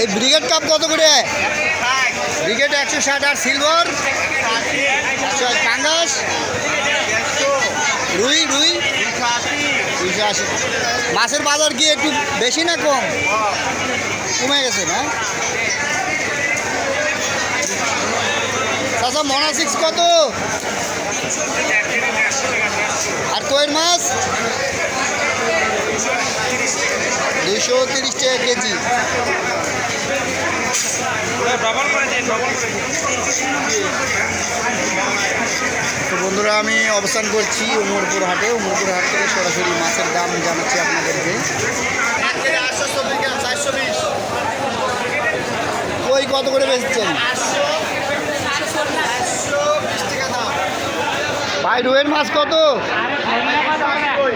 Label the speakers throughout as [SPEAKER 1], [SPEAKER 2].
[SPEAKER 1] এই brigade cup কত করে? ব্রিগেড একশো ষাট আর সিলভার? কাঙ্গাস? রুই রুই? দুশো আশি। মাছের বাজার কি একটু বেশি না কম? কমে গেছে না? চাচা মনা সিক্স কত? আর কয়ের মাছ? দুশো তিরিশ টাকা কেজি। তো বন্ধুরা আমি অবস্থান করছি উমরপুর হাটে। উমরপুর হাট থেকে সরাসরি মাছের দাম জানাচ্ছি আপনাদেরকে। কই কত করে বেচছেন? ভাই রুয়ের মাছ কত? বড়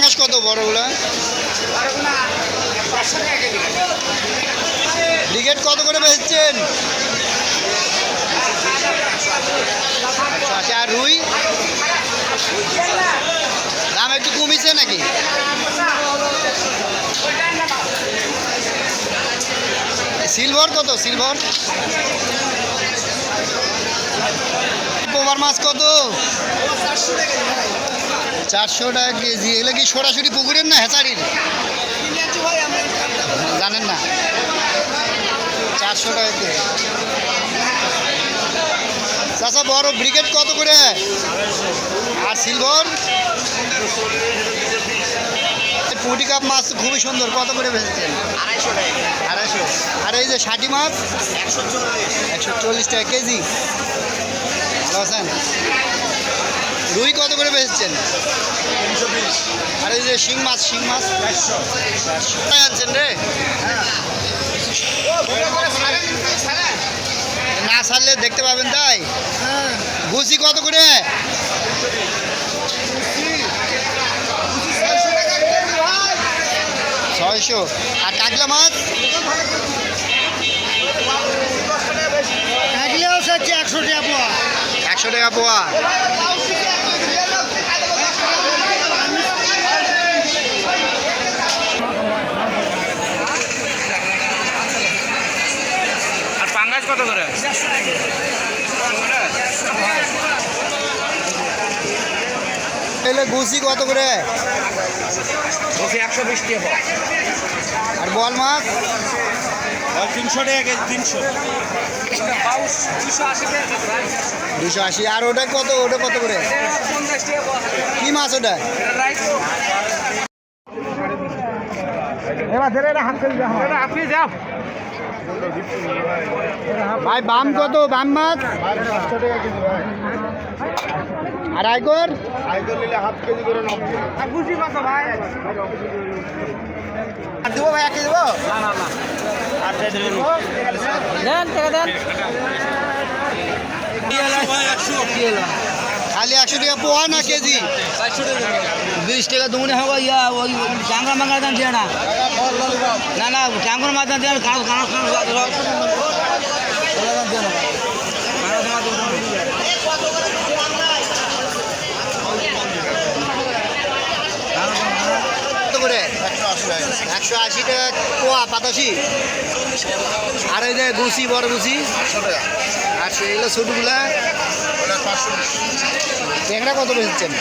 [SPEAKER 1] পাঙ্গাস কত বড়গুলা? ব্রিগেড কত করে বেচছেন? আর রুই? দাম একটু কমিছে নাকি? সিলভার কত? সিলভার পোমার মাছ কত? চারশো টাকা কেজি। এগুলো কি সরাসরি পুকুরের না হেঁচারির? জানেন না? চারশো টাকা কেজি। চাষা বড় ব্রিগেড কত করে? আর সিলভার? পুটি কাপ মাছ খুবই সুন্দর। কত করে বেঁচেছেন?
[SPEAKER 2] আড়াইশো টাকা
[SPEAKER 1] আড়াইশো। আর এই যে ষাটি মাছ?
[SPEAKER 2] একশো চল্লিশ।
[SPEAKER 1] একশো চল্লিশ টাকা কেজি। ভালো আছেন? রুই কত করে বেচছেন? আর এই যে শিং মাছ শিং মাছ? আনছেন রে? না ছাড়লে দেখতে পাবেন তাই? ভুসি কত করে? ছয়শো। আর কাকলা মাছ?
[SPEAKER 2] থাকলেও হচ্ছে একশো টাকা পোয়া।
[SPEAKER 1] একশো টাকা পোয়া।
[SPEAKER 3] আর পাঙ্গাস কত করে?
[SPEAKER 1] এলে গুছি কত করে?
[SPEAKER 3] একশো বিশ টাকা
[SPEAKER 1] আর বল মাছ?
[SPEAKER 3] তিনশো টাকা কেজি তিনশো।
[SPEAKER 1] দুশো আশি। আর ওটা কত? ওটা কত করে? কি মাছ ওটা?
[SPEAKER 3] আপনি যাও
[SPEAKER 1] ভাই বাম কত? বাম মাছ? আর আইকর
[SPEAKER 3] বুঝি কত ভাই।
[SPEAKER 1] দেবো ভাই একে দেবো?
[SPEAKER 3] আর দিয়ে দিলেন
[SPEAKER 2] দেন টাকা দেন।
[SPEAKER 1] খালি একশো টাকা পোয়া না কেজি?
[SPEAKER 2] বিশ টাকা দুমনে হবে ইয়া ওই টাঙ্গা মাঙ্গা দান দিয়ে না। না না টাঙ্গর মাছ দান দিয়ে না কারও কারও কারও
[SPEAKER 1] কত করে একশো আশি টাকা পোয়া পাতাশি। আর এই যে গুছি, বড় গুছি। আর এগুলো ছোটগুলা। ট্যাংরা কত বেচছেন?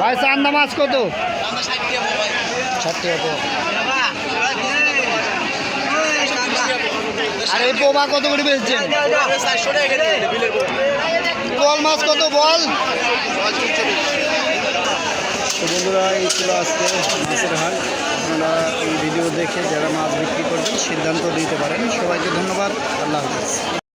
[SPEAKER 1] ভাই, চান্দা মাছ কত? ষাট টাকা আর এই পোবা কত করে বেচছেন বল মাছ কত, বল? তো বন্ধুরা, এই ছিল আজকে মাছের হাট। আপনারা এই ভিডিও দেখে যারা মাছ বিক্রি করবেন, সিদ্ধান্ত দিতে পারেন। সবাইকে ধন্যবাদ। আল্লাহ হাফিজ।